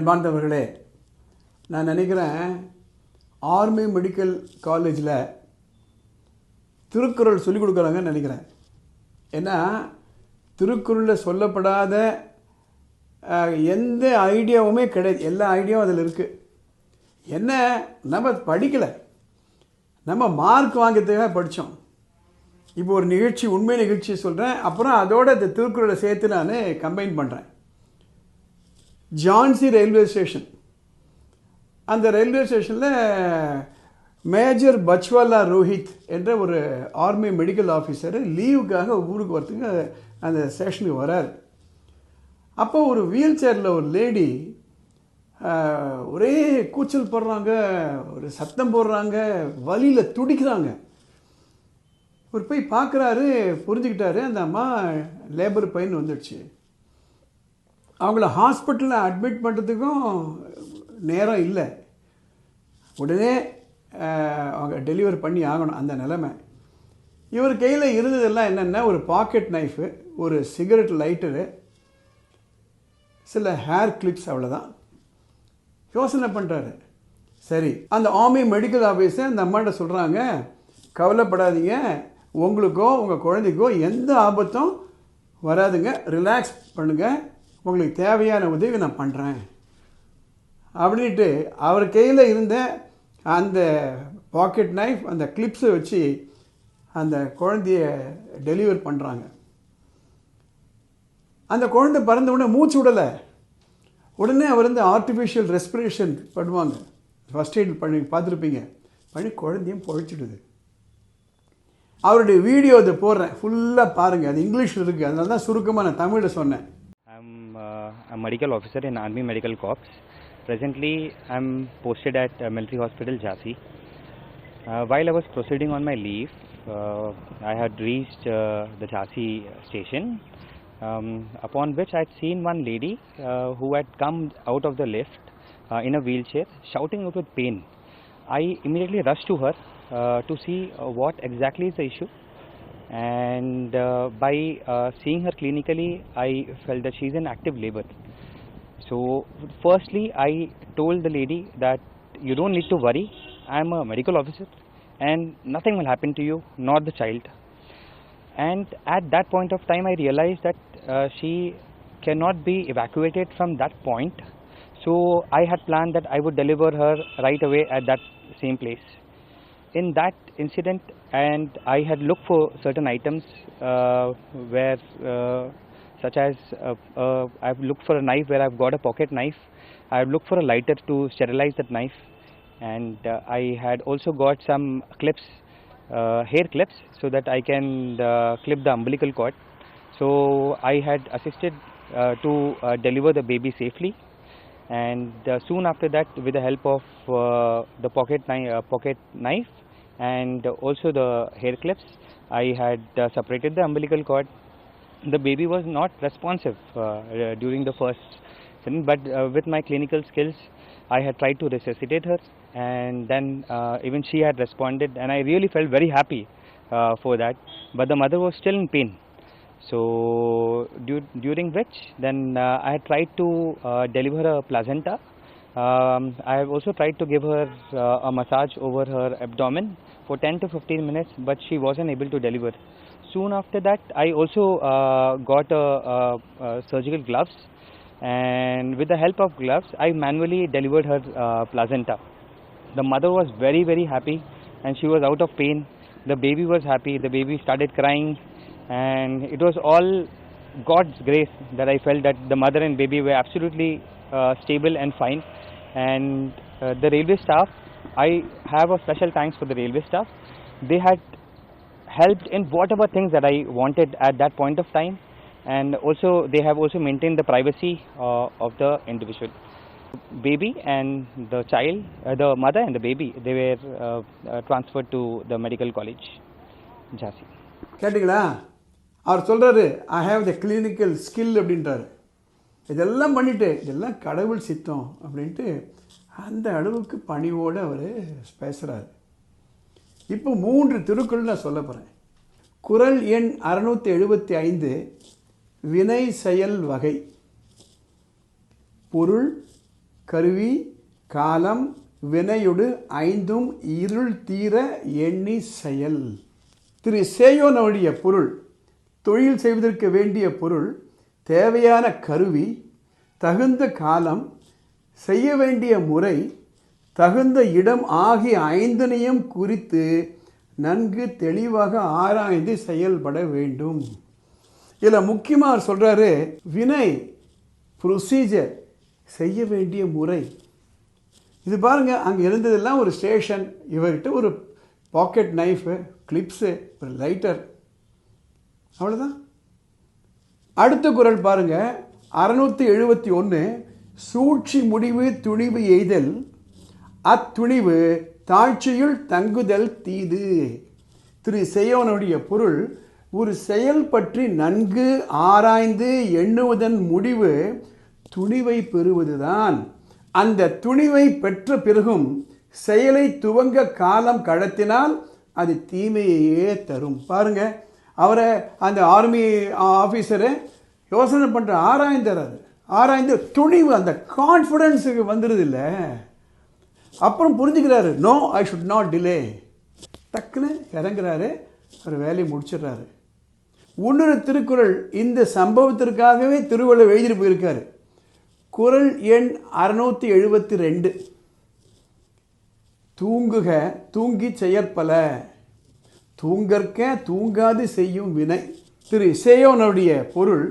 அன்பார்ந்தவர்களே நான் நினைக்கிறேன் ஆர்மி மெடிக்கல் காலேஜில் திருக்குறள் சொல்லிக் கொடுக்குறாங்கன்னு நினைக்கிறேன். ஏன்னா திருக்குறளில் சொல்லப்படாத எந்த ஐடியாவுமே கிடையாது. எல்லா ஐடியாவும் அதில் இருக்குது என்ன நம்ம படிக்கலை. நம்ம மார்க் வாங்கிறதுக்காக படித்தோம் இப்போ ஒரு நிகழ்ச்சி உண்மை நிகழ்ச்சி சொல்கிறேன் அப்புறம் அதோட இந்த திருக்குறளை சேர்த்து நான் கம்பைன் பண்ணுறேன் ஜான்சி ரயில்வே ஸ்டேஷன் அந்த ரயில்வே ஸ்டேஷனில் மேஜர் பச்வாலா ரோஹித் என்ற ஒரு ஆர்மி மெடிக்கல் ஆஃபீஸர் லீவுக்காக ஊருக்கு வரத்துக்கு அந்த ஸ்டேஷனுக்கு வரார். அப்போ ஒரு வீல் சேரில் ஒரு லேடி ஒரே கூச்சல் போடுறாங்க ஒரு சத்தம் போடுறாங்க வழியில் துடிக்கிறாங்க. ஒரு போய் பார்க்குறாரு புரிஞ்சுக்கிட்டாரு அந்த அம்மா லேபர் பையன் வந்துடுச்சு. அவங்கள ஹாஸ்பிட்டலில் அட்மிட் பண்ணுறதுக்கும் நேரம் இல்லை. உடனே அவங்க டெலிவரி பண்ணி ஆகணும் அந்த நிலமை. இவர் கையில் இருந்ததெல்லாம் என்னென்னா? ஒரு பாக்கெட் நைஃபு ஒரு சிகரெட் லைட்டரு சில ஹேர் கிளிப்ஸ் அவ்வளோதான் யோசனை பண்ணுறாரு சரி அந்த ஆர்மி மெடிக்கல் ஆஃபீஸர் அந்த அம்மாட்ட சொல்கிறாங்க கவலைப்படாதீங்க. உங்களுக்கோ உங்கள் குழந்தைக்கோ எந்த ஆபத்தும் வராதுங்க. ரிலாக்ஸ் பண்ணுங்கள் உங்களுக்கு தேவையான உதவி நான் பண்ணுறேன் அப்படின்ட்டு அவர் கையில் இருந்த அந்த பாக்கெட் நைஃப் அந்த கிளிப்ஸை வச்சு அந்த குழந்தைய டெலிவர் பண்ணுறாங்க அந்த குழந்தை பிறந்த உடனே மூச்சு விடலை. உடனே அவர் வந்து ஆர்டிஃபிஷியல் ரெஸ்பிரேஷன் பண்ணுவாங்க. ஃபஸ்ட் எய்ட் பண்ணி பார்த்துருப்பீங்க. பண்ணி குழந்தையும் பொழைச்சிடுது. அவருடைய வீடியோ அதை போடுறேன். ஃபுல்லாக பாருங்கள் அது இங்கிலீஷில் இருக்குது அதனால தான் சுருக்கமாக நான் தமிழில் சொன்னேன். A medical officer in Army Medical Corps. Presently, I'm posted at uh, Military Hospital, Jhansi. Uh, while I was proceeding on my leave, uh, I had reached uh, the Jhansi station, um, upon which I had seen one lady uh, who had come out of the lift uh, in a wheelchair, shouting out with pain. I immediately rushed to her uh, to see what exactly is the issue and uh, by uh, seeing her clinically i felt that she's in active labor. So firstly i told the lady that you don't need to worry. I'm a medical officer and nothing will happen to you nor the child. And at that point of time i realized that uh, she cannot be evacuated from that point. So i had planned that i would deliver her right away at that same place in that incident and i had looked for certain items uh, where uh, such as uh, uh, i've looked for a knife where i've got a pocket knife. I've looked for a lighter to sterilize that knife and uh, i had also got some clips uh, hair clips so that i can clip the umbilical cord. So i had assisted to deliver the baby safely and uh, soon after that with the help of uh, the pocket, kni- uh, pocket knife and also the hair clips i had separated the umbilical cord. The baby was not responsive during the first but with my clinical skills i had tried to resuscitate her. And then uh, even she had responded and i really felt very happy uh, for that. But the mother was still in pain so du- during which then uh, I tried to uh, deliver a placenta. Um, I have also tried to give her uh, a massage over her abdomen for 10 to 15 minutes, but she wasn't able to deliver. Soon after that, I also uh, got a, a, a surgical gloves, and with the help of gloves, I manually delivered her uh, placenta. The mother was very very happy, and she was out of pain. The baby was happy. The baby started crying and it was all God's grace that I felt that the mother and baby were absolutely uh, stable and fine. And uh, the railway staff, I have a special thanks for the railway staff. They had helped in whatever things that I wanted at that point of time, and also they have also maintained the privacy uh, of the individual. Baby and the child, uh, the mother and the baby, they were uh, uh, transferred to the medical college, Jhansi. கேட்டிங்களா அவர் சொல்கிறாரு I have the clinical skill அப்படின்றாரு. இதெல்லாம் பண்ணிட்டு இதெல்லாம் கடவுள் சித்தம் அப்படின்ட்டு அந்த அளவுக்கு பணிவோடு அவர் பேசுகிறாரு இப்போ மூன்று திருக்குறள் நான் சொல்ல போகிறேன் குறள் எண் அறுநூற்றி எழுபத்தி ஐந்து வினை செயல் வகை. பொருள் கருவி காலம் வினையொடு ஐந்தும் இருள் தீர எண்ணி செயல். திரு சேயோனுடைய பொருள் தொழில் செய்வதற்கு வேண்டிய பொருள் தேவையான கருவி தகுந்த காலம் செய்ய வேண்டிய முறை தகுந்த இடம் ஆகிய ஐந்தனையும் குறித்து நன்கு தெளிவாக ஆராய்ந்து செயல்பட வேண்டும். இதில் முக்கியமாக சொல்கிறாரு வினை ப்ரொசீஜர் செய்ய வேண்டிய முறை. இது பாருங்கள் அங்கே இருந்ததெல்லாம் ஒரு ஸ்டேஷன் இவர்கிட்ட ஒரு பாக்கெட் நைஃபு கிளிப்ஸு ஒரு லைட்டர் அவ்வளோதான் அடுத்த குரல் பாருங்க. அறுநூத்தி எழுபத்தி ஒன்று சூழ்ச்சி முடிவு துணிவு எய்தல். அத்துணிவு தாழ்ச்சியுள் தங்குதல் தீது. திரு செய்யோனுடைய பொருள் ஒரு செயல் பற்றி நன்கு ஆராய்ந்து எண்ணுவதன் முடிவு துணிவை பெறுவதுதான். அந்த துணிவை பெற்ற பிறகும் செயலை துவங்க காலம் கடத்தினால் அது தீமையையே தரும். பாருங்கள் அவரை அந்த ஆர்மி ஆஃபீஸரை யோசனை பண்ணுற ஆராய்ந்தார் ஆராய்ந்து துணிவு அந்த கான்ஃபிடென்ஸுக்கு வந்துடுது இல்லை. அப்புறம் புரிஞ்சுக்கிறாரு no I should not delay டக்குன்னு இறங்குறாரு அவர் வேலையை முடிச்சிடுறாரு. இன்னொரு திருக்குறள் இந்த சம்பவத்திற்காகவே திருவள்ளுவர் எழுதிட்டு போயிருக்காரு. குறள் எண் அறுநூத்தி எழுபத்தி ரெண்டு. தூங்குக தூங்கி செயற்பல. தூங்கற்க தூங்காது செய்யும் வினை. திரு இசையோனுடைய பொருள்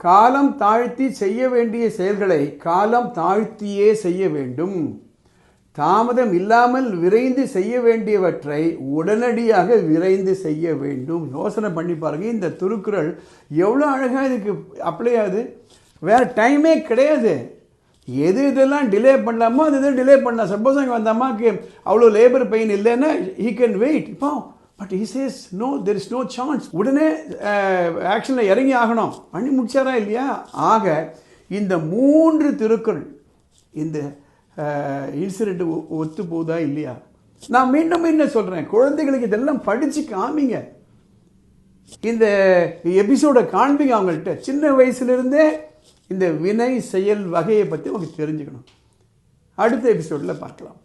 காலம் தாழ்த்தி செய்ய வேண்டிய செயல்களை காலம் தாழ்த்தியே செய்ய வேண்டும். தாமதம் இல்லாமல் விரைந்து செய்ய வேண்டியவற்றை உடனடியாக விரைந்து செய்ய வேண்டும். யோசனை பண்ணி பாருங்க இந்த திருக்குறள் எவ்வளோ அழகாக இதுக்கு அப்ளை ஆகுது. வேறு டைமே கிடையாது. எது இதெல்லாம் டிலே பண்ணலாமோ அது இதை டிலே பண்ணலாம். சப்போஸ் அங்கே வந்த அம்மாவுக்கு அவ்வளோ லேபர் பெயின் இல்லைன்னா ஹீ கேன் வெயிட் இப்போ but he says no there is no chance உடனே ஆக்ஷனில் இறங்கி ஆகணும். பண்ணி முடிச்சாரா இல்லையா? ஆக இந்த மூன்று திருக்குறள் இந்த இன்சிடெண்ட் ஒத்து போகுதா இல்லையா? நான் மீண்டும் மீண்டும் சொல்கிறேன் குழந்தைகளுக்கு இதெல்லாம் படித்து காமிங்க. இந்த எபிசோடை காண்பிங்க அவங்கள்ட்ட. சின்ன வயசுலேருந்தே இந்த வினை செயல் வகையை பற்றி அவங்க தெரிஞ்சுக்கணும். அடுத்த எபிசோடில் பார்க்கலாம்.